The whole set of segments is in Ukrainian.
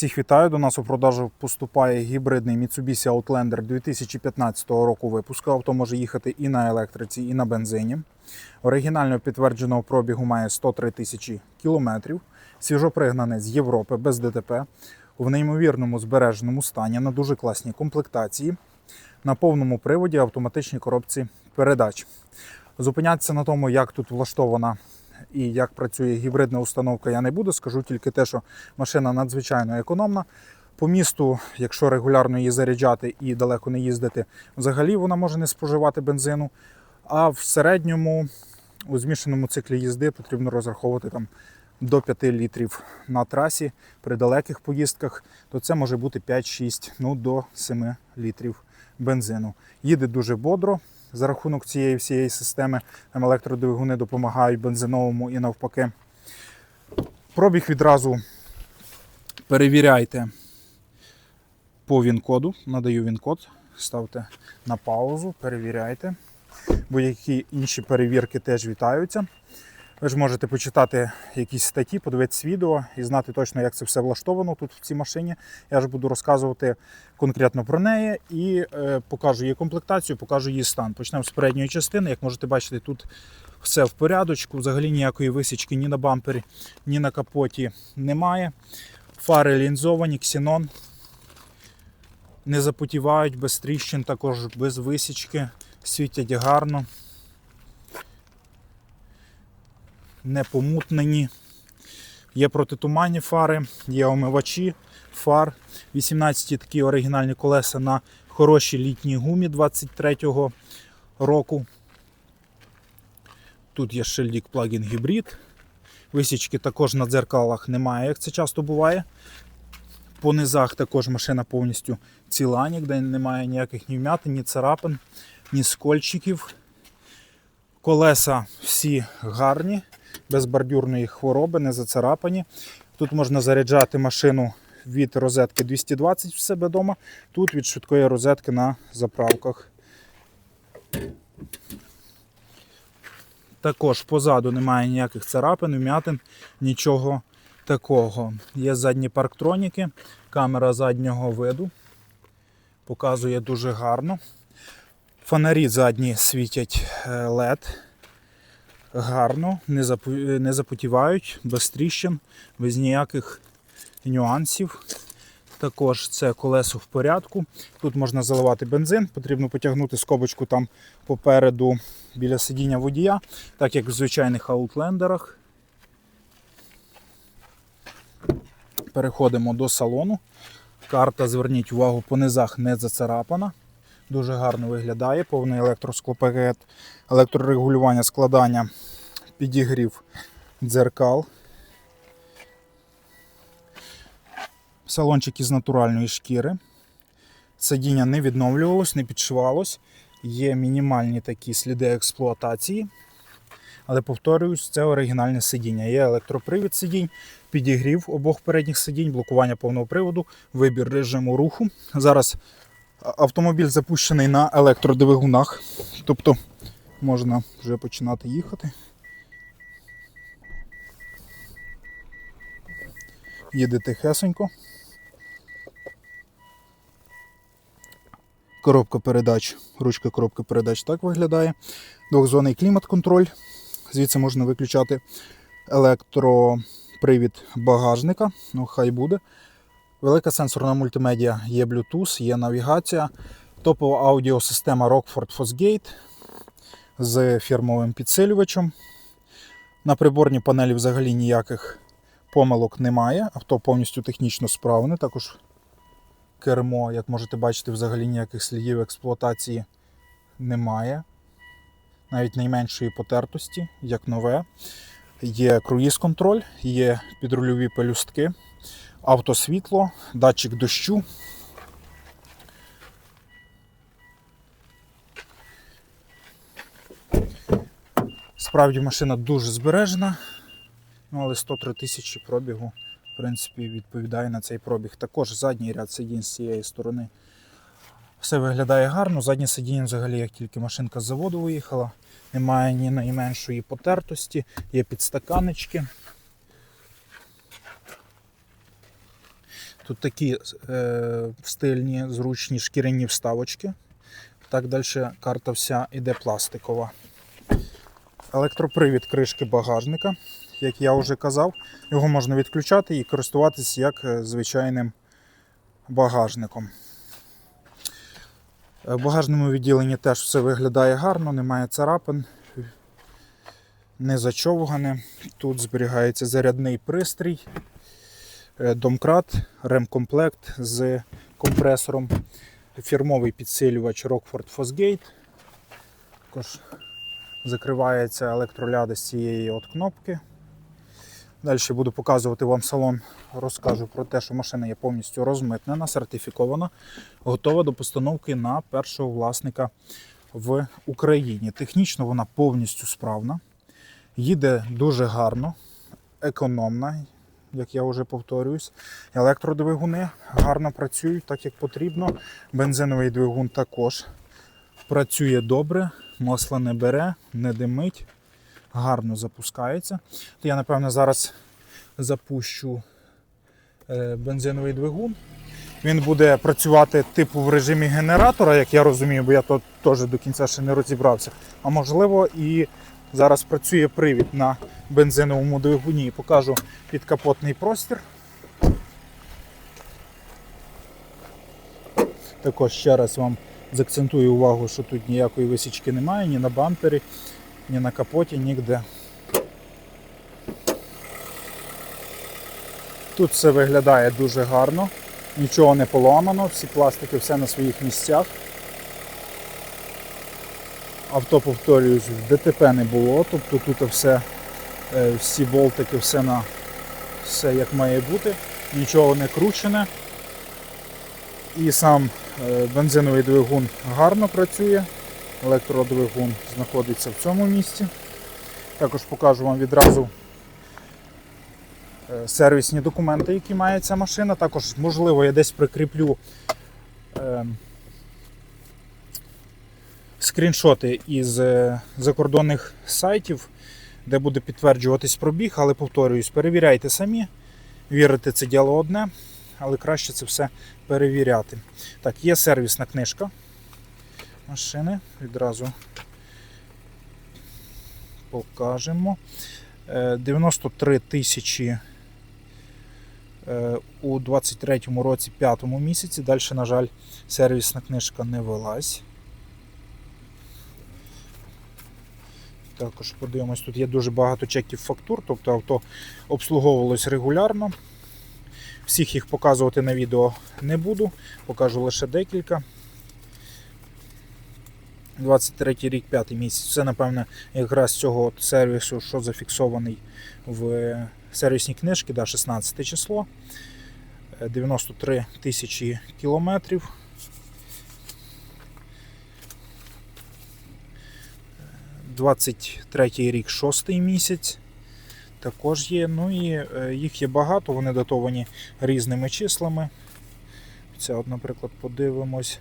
Всіх вітаю. До нас у продажу поступає гібридний Mitsubishi Outlander 2015 року випуску. Авто може їхати і на електриці, і на бензині. Оригінального підтвердженого пробігу має 103 тисячі кілометрів. Свіжопригнане з Європи без ДТП. В неймовірному збереженому стані на дуже класній комплектації. На повному приводі автоматичній коробці передач. Зупинятися на тому, як тут влаштована і як працює гібридна установка, я не буду. Скажу тільки те, що машина надзвичайно економна. По місту, якщо регулярно її заряджати і далеко не їздити, взагалі вона може не споживати бензину. А в середньому у змішаному циклі їзди потрібно розраховувати там до 5 літрів на трасі. При далеких поїздках, то це може бути 5-6, ну до 7 літрів бензину. Їде дуже бодро за рахунок цієї всієї системи. Там електродвигуни допомагають бензиновому і навпаки. Пробіг відразу перевіряйте по він-коду. Надаю він-код, ставте на паузу, перевіряйте. Будь-які інші перевірки теж вітаються. Ви ж можете почитати якісь статті, подивитися відео і знати точно, як це все влаштовано тут в цій машині. Я ж буду розказувати конкретно про неї і е, покажу її комплектацію, покажу її стан. Почнемо з передньої частини. Як можете бачити, тут все в порядочку. Взагалі ніякої висічки ні на бампері, ні на капоті немає. Фари лінзовані, ксенон. Не запотівають без тріщин, також без висічки, світять гарно. Не помутнені. Є протитуманні фари, є омивачі фар. 18 такі оригінальні колеса на хорошій літній гумі 23-го року. Тут є шильдик плагін гібрид. Висічки також на дзеркалах немає, як це часто буває. По низах також машина повністю ціла, ніде немає ніяких ні вмятин, ні царапин, ні скольчиків. Колеса всі гарні, без бордюрної хвороби, не зацарапані. Тут можна заряджати машину від розетки 220 в себе вдома, тут від швидкої розетки на заправках. Також позаду немає ніяких царапин, вмятин, нічого такого. Є задні парктроніки, камера заднього виду. Показує дуже гарно. Фонарі задні світять е, LED. Гарно, не, запу... не запотівають, без тріщин, без ніяких нюансів. Також це колесо в порядку. Тут можна заливати бензин, потрібно потягнути скобочку там попереду біля сидіння водія, так як в звичайних аутлендерах. Переходимо до салону. Карта, зверніть увагу, по низах не зацарапана. Дуже гарно виглядає, повний електросклопакет, електрорегулювання складання, підігрів дзеркал. Салончик із натуральної шкіри. Сидіння не відновлювалось, не підшивалось. Є мінімальні такі сліди експлуатації. Але повторююсь, це оригінальне сидіння. Є електропривід сидінь, підігрів обох передніх сидінь, блокування повного приводу, вибір режиму руху. Зараз автомобіль запущений на електродвигунах, тобто можна вже починати їхати. Їде тихесенько. Коробка передач, ручка коробки передач так виглядає. Двохзонний клімат-контроль. Звідси можна виключати електропривід багажника. Ну, хай буде. Велика сенсорна мультимедіа, є Bluetooth, є навігація, топова аудіосистема Rockford Fosgate з фірмовим підсилювачем. На приборній панелі взагалі ніяких помилок немає. Авто повністю технічно справне. Також кермо, як можете бачити, взагалі ніяких слідів експлуатації немає. Навіть найменшої потертості, як нове. Є круїз-контроль, є підрульові пелюстки автосвітло, датчик дощу. Справді машина дуже збережена, ну, але 103 тисячі пробігу, в принципі, відповідає на цей пробіг. Також задній ряд сидінь з цієї сторони. Все виглядає гарно. Заднє сидіння взагалі, як тільки машинка з заводу виїхала, немає ні найменшої потертості, є підстаканечки. Тут такі е, стильні, зручні шкіряні вставочки. Так далі карта вся іде пластикова. Електропривід кришки багажника, як я вже казав, його можна відключати і користуватися як е, звичайним багажником. Е, В багажному відділенні теж все виглядає гарно, немає царапин, не зачовгане. Тут зберігається зарядний пристрій, домкрат, ремкомплект з компресором, фірмовий підсилювач Rockford Fosgate. Також закривається електроляда з цієї от кнопки. Далі буду показувати вам салон. Розкажу про те, що машина є повністю розмитнена, сертифікована, готова до постановки на першого власника в Україні. Технічно вона повністю справна, їде дуже гарно, економна, як я вже повторююсь. Електродвигуни гарно працюють так, як потрібно. Бензиновий двигун також працює добре, масла не бере, не димить, гарно запускається. То я, напевно, зараз запущу е, бензиновий двигун. Він буде працювати типу в режимі генератора, як я розумію, бо я то теж до кінця ще не розібрався. А можливо, і зараз працює привід на бензиновому двигуні. Покажу підкапотний простір. Також ще раз вам Закцентую увагу, що тут ніякої висічки немає, ні на бампері, ні на капоті, ніде. Тут все виглядає дуже гарно, нічого не поламано, всі пластики, все на своїх місцях. Авто, повторююсь, в ДТП не було, тобто тут все, всі болтики, все, на, все як має бути, нічого не кручене. І сам е, бензиновий двигун гарно працює. Електродвигун знаходиться в цьому місці. Також покажу вам відразу е, сервісні документи, які має ця машина. Також, можливо, я десь прикріплю е, скріншоти із е, закордонних сайтів, де буде підтверджуватись пробіг, але повторююсь, перевіряйте самі. Вірити це діло одне, але краще це все перевіряти. Так, є сервісна книжка машини. Відразу покажемо. Е, 93 тисячі е, у 23-му році, 5-му місяці. Далі, на жаль, сервісна книжка не велась. Також подивимось, тут є дуже багато чеків фактур, тобто авто обслуговувалось регулярно. Всіх їх показувати на відео не буду, покажу лише декілька. 23 рік, 5 місяць. Це, напевне, якраз цього от сервісу, що зафіксований в сервісній книжці, да, 16 число. Е, 93 тисячі кілометрів. Е, 23 рік, 6 місяць також є. Ну і е, їх є багато, вони датовані різними числами. Це, от, наприклад, подивимось.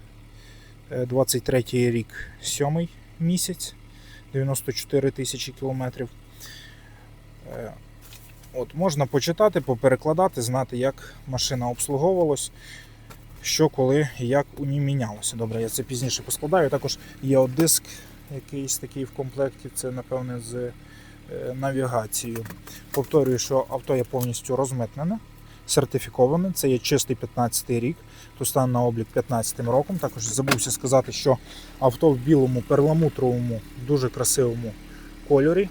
Е, 23 рік, 7 місяць, 94 тисячі кілометрів. Е, От, можна почитати, поперекладати, знати, як машина обслуговувалась, що коли як у ній мінялося. Добре, я це пізніше поскладаю. Також є от диск якийсь такий в комплекті, це, напевне, з е, навігацією. Повторюю, що авто є повністю розмитнене, сертифіковане. Це є чистий 15 рік, то стане на облік 15 роком. Також забувся сказати, що авто в білому перламутровому, дуже красивому кольорі.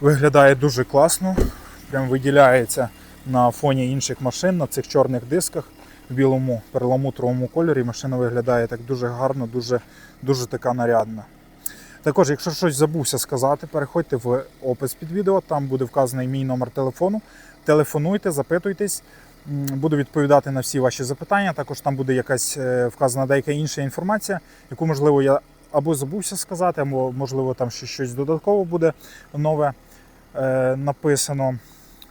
Виглядає дуже класно, прям виділяється на фоні інших машин на цих чорних дисках білому перламутровому кольорі. Машина виглядає так дуже гарно, дуже, дуже така нарядна. Також, якщо щось забувся сказати, переходьте в опис під відео, там буде вказаний мій номер телефону. Телефонуйте, запитуйтесь, буду відповідати на всі ваші запитання. Також там буде якась е, вказана деяка інша інформація, яку, можливо, я або забувся сказати, або, можливо, там ще щось додатково буде нове е, написано.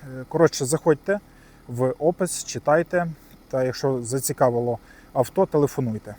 Е, Коротше, заходьте в опис, читайте, та якщо зацікавило авто, телефонуйте.